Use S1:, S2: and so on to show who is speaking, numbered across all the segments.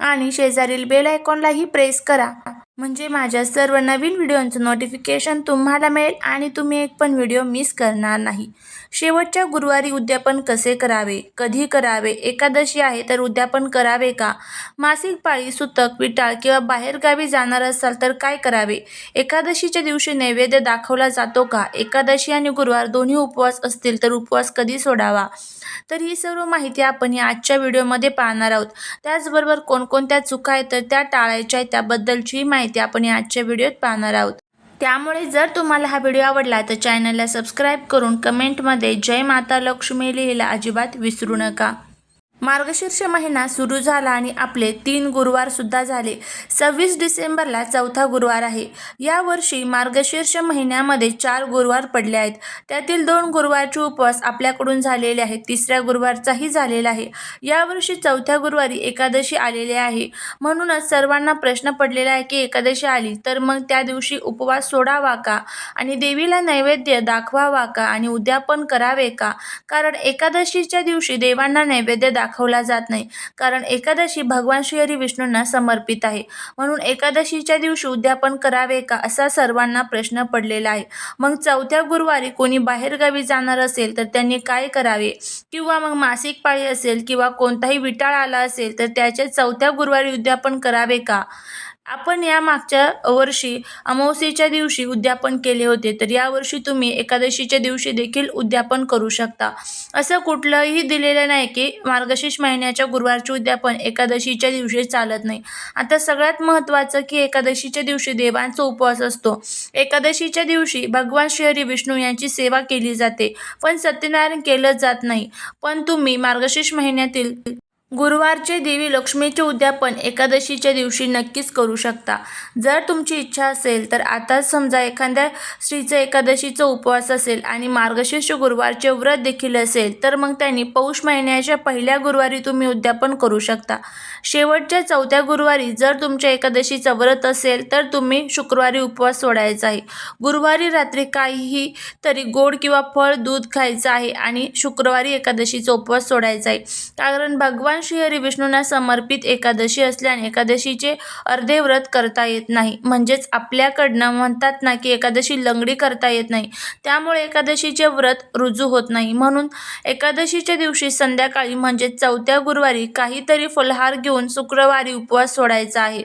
S1: आणि शेजारील bell आयकॉनलाही press करा. म्हणजे माझ्या सर्व नवीन व्हिडिओंचं नोटिफिकेशन तुम्हाला मिळेल आणि तुम्ही एक पण व्हिडिओ मिस करणार नाही. शेवटच्या गुरुवारी उद्यापन कसे करावे? कधी करावे? एकादशी आहे तर उद्यापन करावे का? मासिक पाळी सुतक विटाळ किंवा बाहेरगावी जाणार असाल तर काय करावे? एकादशीच्या दिवशी नैवेद्य दाखवला जातो का? एकादशी आणि गुरुवार दोन्ही उपवास असतील तर उपवास कधी सोडावा? तर ही सर्व माहिती आपण या आजच्या व्हिडिओमध्ये पाहणार आहोत. त्याचबरोबर कोणकोणत्या चुका आहेत तर त्या टाळायच्या आहेत त्याबद्दलची माहिती आपण या आजच्या व्हिडिओत पाहणार आहोत. त्यामुळे जर तुम्हाला हा व्हिडिओ आवडला तर चॅनलला सबस्क्राईब करून कमेंटमध्ये जय माता लक्ष्मी लिहिला अजिबात विसरू नका. मार्गशीर्ष महिना सुरू झाला आणि आपले तीन गुरुवार सुद्धा झाले. सव्वीस डिसेंबरला चौथा गुरुवार आहे. यावर्षी मार्गशीर्ष महिन्यामध्ये चार गुरुवार पडले आहेत. त्यातील दोन गुरुवारचे उपवास आपल्याकडून झालेले आहेत. तिसऱ्या गुरुवारचाही झालेला आहे. यावर्षी चौथ्या गुरुवारी एकादशी आलेली आहे. म्हणूनच सर्वांना प्रश्न पडलेला आहे की एकादशी आली तर मग त्या दिवशी उपवास सोडावा का? आणि देवीला नैवेद्य दाखवावा का? आणि उद्यापन करावे का? कारण एकादशीच्या दिवशी देवांना नैवेद्य दाख दाखवला जात नाही. कारण एकादशी भगवान श्रीहरी विष्णूंना समर्पित आहे. म्हणून एकादशीच्या दिवशी उद्यापन करावे का असा सर्वांना प्रश्न पडलेला आहे. मग चौथ्या गुरुवारी कोणी बाहेरगावी जाणार असेल तर त्यांनी काय करावे? किंवा मग मासिक पाळी असेल किंवा कोणताही विटाळ आला असेल तर त्याचे चौथ्या गुरुवारी उद्यापन करावे का? आपण या मागच्या वर्षी अमावस्येच्या दिवशी उद्यापन केले होते तर यावर्षी तुम्ही एकादशीच्या दिवशी देखील उद्यापन करू शकता. असं कुठलंही दिलेलं नाही की मार्गशीर्ष महिन्याच्या गुरुवारचे उद्यापन एकादशीच्या दिवशी चालत नाही. आता सगळ्यात महत्त्वाचं की एकादशीच्या दिवशी देवांचा उपवास असतो. एकादशीच्या दिवशी भगवान श्री विष्णू यांची सेवा केली जाते पण सत्यनारायण केलं जात नाही. पण तुम्ही मार्गशीर्ष महिन्यातील गुरुवारचे देवी लक्ष्मीचे उद्यापन एकादशीच्या दिवशी नक्कीच करू शकता. जर तुमची इच्छा असेल तर आता समजा एखाद्या स्त्रीचं एकादशीचा उपवास असेल आणि मार्गशीर्ष गुरुवारचे व्रत देखील असेल तर मग त्यांनी पौष महिन्याच्या पहिल्या गुरुवारी तुम्ही उद्यापन करू शकता. शेवटच्या चौथ्या गुरुवारी जर तुमच्या एकादशीचं व्रत असेल तर तुम्ही शुक्रवारी उपवास सोडायचा आहे. गुरुवारी रात्री काहीही तरी गोड किंवा फळ दूध खायचं आहे आणि शुक्रवारी एकादशीचा उपवास सोडायचा आहे. कारण भगवान श्रीहरी विष्णूंना समर्पित एकादशी असल्याने एकादशीचे अर्धे व्रत करता येत नाही. म्हणजेच आपल्याकडनं म्हणतात ना की एकादशी लंगडी करता येत नाही. त्यामुळे एकादशीचे व्रत रुजू होत नाही. म्हणून एकादशीच्या दिवशी संध्याकाळी म्हणजेच चौथ्या गुरुवारी काहीतरी फलहार घेऊन शुक्रवारी उपवास सोडायचा आहे.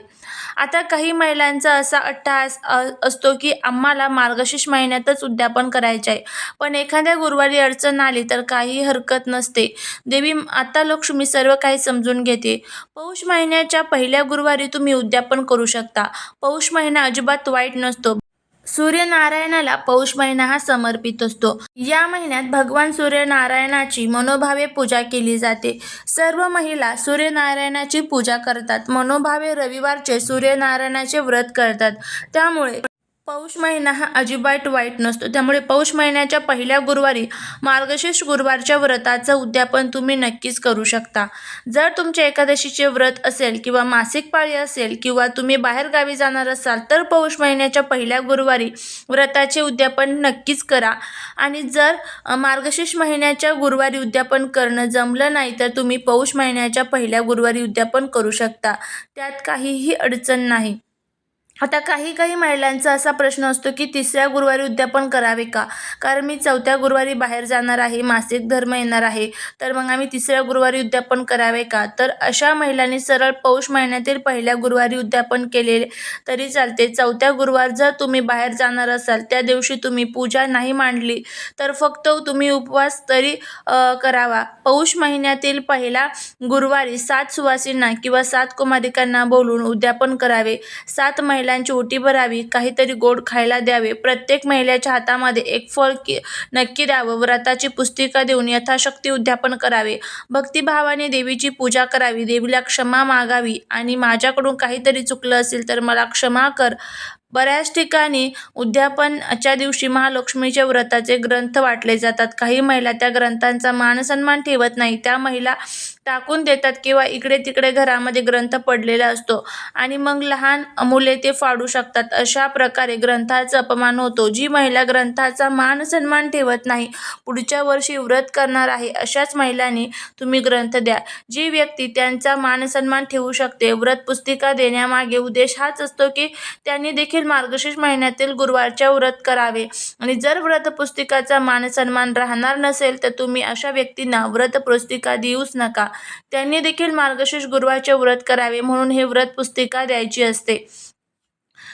S1: आता काही महिलांचा असा अट्टहास असतो की आम्हाला मार्गशीर्ष महिन्यातच उद्यापन करायचे आहे. पण एखाद्या गुरुवारी अडचण आली तर काही हरकत नसते. देवी आता लक्ष्मी सर्व काही समजून घेते. पौष महिन्याच्या पहिल्या गुरुवारी तुम्ही उद्यापन करू शकता. पौष महिना अजिबात वाईट नसतो. सूर्यनारायणाला पौष महिना हा समर्पित असतो. या महिन्यात भगवान सूर्यनारायणाची मनोभावे पूजा केली जाते. सर्व महिला सूर्यनारायणाची पूजा करतात. मनोभावे रविवारचे सूर्यनारायणाचे व्रत करतात. त्यामुळे पौष महिना हा अजिबात वाईट नसतो. त्यामुळे पौष महिन्याच्या पहिल्या गुरुवारी मार्गशीर्ष गुरुवारच्या व्रताचं उद्यापन तुम्ही नक्कीच करू शकता. जर तुमचे एकादशीचे व्रत असेल किंवा मासिक पाळी असेल किंवा तुम्ही बाहेरगावी जाणार असाल तर पौष महिन्याच्या पहिल्या गुरुवारी व्रताचे उद्यापन नक्कीच करा. आणि जर मार्गशीर्ष महिन्याच्या गुरुवारी उद्यापन करणं जमलं नाही तर तुम्ही पौष महिन्याच्या पहिल्या गुरुवारी उद्यापन करू शकता. त्यात काहीही अडचण नाही. आता काही काही महिलांचा असा प्रश्न असतो की तिसऱ्या गुरुवारी उद्यापन करावे का? कारण मी चौथ्या गुरुवारी बाहेर जाणार आहे मासिक धर्म येणार आहे. तर मग आम्ही तिसऱ्या गुरुवारी उद्यापन करावे का? तर अशा महिलांनी सरळ पौष महिन्यातील पहिल्या गुरुवारी उद्यापन केले तरी चालते. चौथ्या गुरुवार जर तुम्ही बाहेर जाणार असाल त्या दिवशी तुम्ही पूजा नाही मांडली तर फक्त तुम्ही उपवास तरी करावा. पौष महिन्यातील पहिला गुरुवारी सात सुवासींना किंवा सात कुमारिकांना बोलून उद्यापन करावे. सात महिला महिलांची ओटी भरावी काहीतरी गोड खायला द्यावे. प्रत्येक महिलेच्या हातामध्ये एक फळ की नक्की द्यावं. व्रताची पुस्तिका देऊन यथाशक्ती उद्यापन करावे. भक्तिभावाने देवीची पूजा करावी. देवीला क्षमा मागावी. आणि माझ्याकडून काहीतरी चुकलं असेल तर मला क्षमा कर. बऱ्याच ठिकाणी उद्यापनच्या दिवशी महालक्ष्मीच्या व्रताचे ग्रंथ वाटले जातात. काही महिला त्या ग्रंथांचा मानसन्मान ठेवत नाही. त्या महिला टाकून देतात किंवा इकडे तिकडे घरामध्ये ग्रंथ पडलेला असतो. आणि मग लहान मुले ते फाडू शकतात. अशा प्रकारे ग्रंथाचा अपमान होतो. जी महिला ग्रंथाचा मान सन्मान ठेवत नाही पुढच्या वर्षी व्रत करणार आहे अशाच महिलांनी तुम्ही ग्रंथ द्या. जी व्यक्ती त्यांचा मान सन्मान ठेवू शकते व्रत पुस्तिका देण्यामागे उद्देश हाच असतो की त्यांनी देखील मार्गशीर्ष महिन्यातील गुरुवारच्या व्रत करावे. आणि जर व्रत पुस्तिकाचा मान सन्मान राहणार नसेल तर तुम्ही अशा व्यक्तींना व्रत पुस्तिका देऊच नका. त्यांनी देखील मार्गशीर्ष गुरुवारचे व्रत करावे म्हणून हे व्रत पुस्तिका द्यायची असते.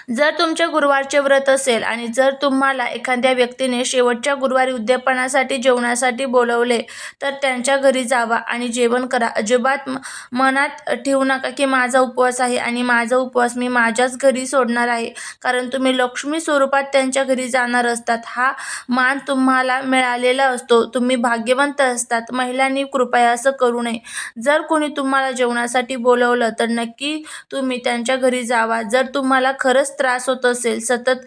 S1: जर तुमच्या गुरुवारचे व्रत असेल आणि जर तुम्हाला एखाद्या व्यक्तीने शेवटच्या गुरुवारी उद्यापनासाठी जेवणासाठी बोलवले तर त्यांच्या घरी जावा आणि जेवण करा. अजिबात मनात ठेवू नका की माझा उपवास आहे आणि माझा उपवास मी माझ्याच घरी सोडणार आहे. कारण तुम्ही लक्ष्मी स्वरूपात त्यांच्या घरी जाणार असतात. हा मान तुम्हाला मिळालेला असतो. तुम्ही भाग्यवंत असतात. महिलांनी कृपया असं करू नये. जर कोणी तुम्हाला जेवणासाठी बोलवलं तर नक्की तुम्ही त्यांच्या घरी जावा. जर तुम्हाला खरंच त्रास होत असेल सतत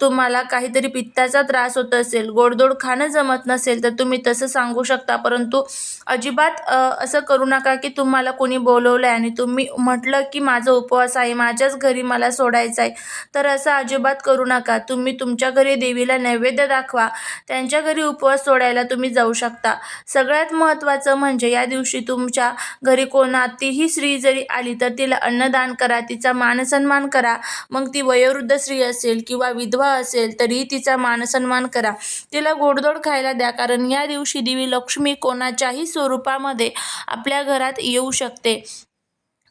S1: तुम्हाला काहीतरी पित्ताचा त्रास होत असेल गोडदोड खाणं जमत नसेल तर तुम्ही तसं सांगू शकता. परंतु अजिबात असं करू नका की तुम्हाला कोणी बोलवलं आहे आणि तुम्ही म्हटलं की माझा उपवास आहे माझ्याच घरी मला सोडायचं आहे तर असं अजिबात करू नका. तुम्ही तुमच्या घरी देवीला नैवेद्य दाखवा. त्यांच्या घरी उपवास सोडायला तुम्ही जाऊ शकता. सगळ्यात महत्त्वाचं म्हणजे या दिवशी तुमच्या घरी कोणातीही स्त्री जरी आली तर तिला अन्नदान करा तिचा मानसन्मान करा. मग ती वयोवृद्ध स्त्री असेल किंवा विधवा असेल तरीही तिचा मानसन्मान करा. तिला गोडधोड खायला द्या कारण या दिवशी देवी लक्ष्मी कोणाच्याही स्वरूपामध्ये आपल्या घरात येऊ शकते.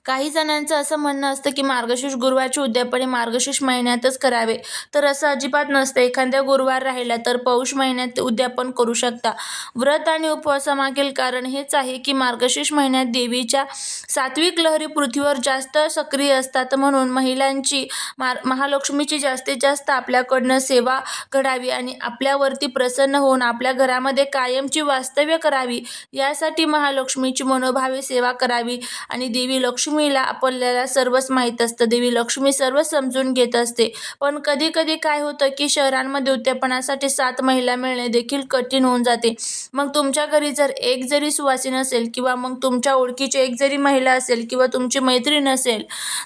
S1: काही जणांचं असं म्हणणं असतं की मार्गशीर्ष गुरुवारचे उद्यापने मार्गशीर्ष महिन्यातच करावे. तर असं अजिबात नसतं. एखाद्या गुरुवार राहिला तर पौष महिन्यात उद्यापन करू शकता. व्रत आणि उपवासामागील कारण हेच आहे की मार्गशीर्ष महिन्यात देवीच्या सात्विक लहरी पृथ्वीवर जास्त सक्रिय असतात. म्हणून महिलांची मार महालक्ष्मीची जास्तीत जास्त आपल्याकडनं सेवा घडावी आणि आपल्यावरती प्रसन्न होऊन आपल्या घरामध्ये कायमची वास्तव्य करावी. यासाठी महालक्ष्मीची मनोभावे सेवा करावी आणि देवी लक्ष्मी लक्ष्मीला आपल्याला सर्वच माहीत असतं. देवी लक्ष्मी सर्व समजून घेत असते. पण कधी कधी काय होतं की शहरांमध्ये उद्यापनासाठी सात महिला मिळणे देखील कठीण होऊन जाते. मग तुमच्या घरी जर एक जरी सुवासिन असेल किंवा मग तुमच्या ओळखीची एक जरी महिला असेल किंवा तुमची मैत्रीण असेल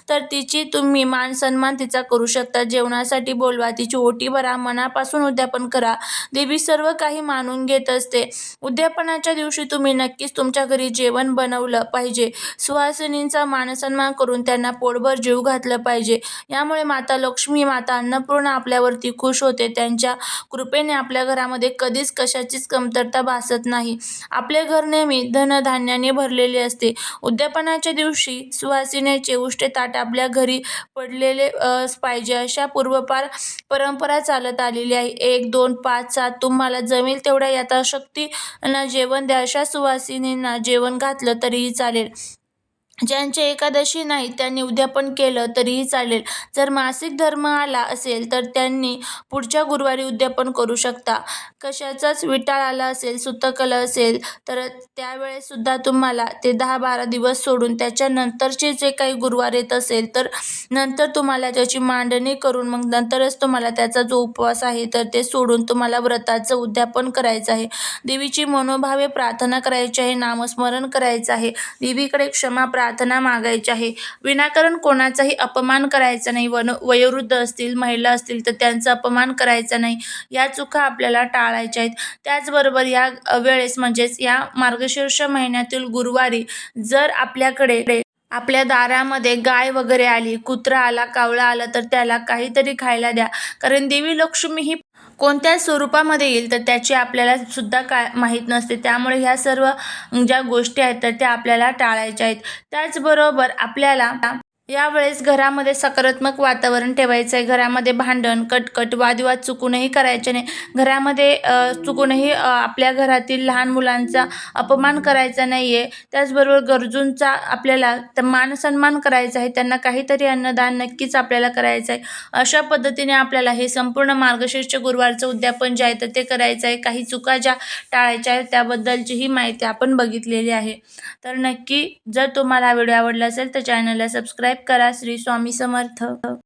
S1: तर तिची तुम्ही मान सन्मान तिचा करू शकता. जेवणासाठी बोलवा तिची ओटी भरा मनापासून उद्यापन करा. देवी सर्व काही मानून घेत असते. उद्यापनाच्या दिवशी तुम्ही नक्कीच तुमच्या घरी जेवण बनवलं पाहिजे. सुहासिनींचा मानसन्मान करून त्यांना पोटभर जीव घातलं पाहिजे. यामुळे माता लक्ष्मी माता अन्नपूर्णा आपल्यावरती खुश होते. त्यांच्या कृपेने आपल्या घरामध्ये कधीच कशाचीच कमतरता भासत नाही. आपले घर नेहमी धनधान्याने भरलेले असते. उद्यापनाच्या दिवशी सुहासिनीचे उष्टे ताट आपल्या घरी पडलेले पाहिजे. अशा पूर्वपार परंपरा चालत आलेली आहे. एक दोन पाच सात तुम्हाला जमेल तेवढ्या यथाशक्तीनं जेवण द्या. अशा सुवासिनींना जेवण घातलं तरीही चालेल. ज्यांचे एकादशी नाही त्यांनी उद्यापन केलं तरीही चालेल. जर मासिक धर्म आला असेल तर त्यांनी पुढच्या गुरुवारी उद्यापन करू शकता. कशाचाच विटाळ आला असेल सुतकल असेल तर त्यावेळेसुद्धा तुम्हाला ते दहा बारा दिवस सोडून त्याच्यानंतरचे जे काही गुरुवार येत असेल तर नंतर तुम्हाला त्याची मांडणी करून मग नंतरच तुम्हाला त्याचा जो उपवास आहे तर ते सोडून तुम्हाला व्रताचं उद्यापन करायचं आहे. देवीची मनोभावे प्रार्थना करायची आहे नामस्मरण करायचं आहे. देवीकडे क्षमा प्रा प्रार्थना मागायची आहे. विनाकारण कोणाचाही अपमान करायचा नाही. वन वयोवृद्ध असतील महिला असतील तर त्यांचा अपमान करायचा नाही. या चुका आपल्याला टाळायच्या आहेत. त्याचबरोबर या वेळेस म्हणजेच या मार्गशीर्ष महिन्यातील गुरुवारी जर आपल्याकडे आपल्या दारामध्ये गाय वगैरे आली कुत्रा आला कावळा आला तर त्याला काहीतरी खायला द्या. कारण देवी लक्ष्मी ही कोणत्या स्वरूपामध्ये येईल तर त्याची आपल्याला सुद्धा काय माहीत नसते. त्यामुळे ह्या सर्व ज्या गोष्टी आहेत तर त्या आपल्याला टाळायच्या आहेत. त्याचबरोबर आपल्याला यावेळेस घरामध्ये सकारात्मक वातावरण ठेवायचं आहे घरामध्ये भांडण कटकट वादविवाद चुकूनही करायचे नाही. घरामध्ये चुकूनही आपल्या घरातील लहान मुलांचा अपमान करायचा नाही आहे त्याचबरोबर गरजूंचा आपल्याला तर मानसन्मान करायचा आहे. त्यांना काहीतरी अन्नदान नक्कीच आपल्याला करायचं आहे. अशा पद्धतीने आपल्याला हे संपूर्ण मार्गशीर्ष गुरुवारचं उद्यापन जे आहे तर ते करायचं आहे. काही चुका ज्या टाळायच्या आहेत त्याबद्दलची ही माहिती आपण बघितलेली आहे. तर नक्की जर तुम्हाला व्हिडिओ आवडला असेल तर चॅनलला सबस्क्राईब करा श्री स्वामी समर्थ.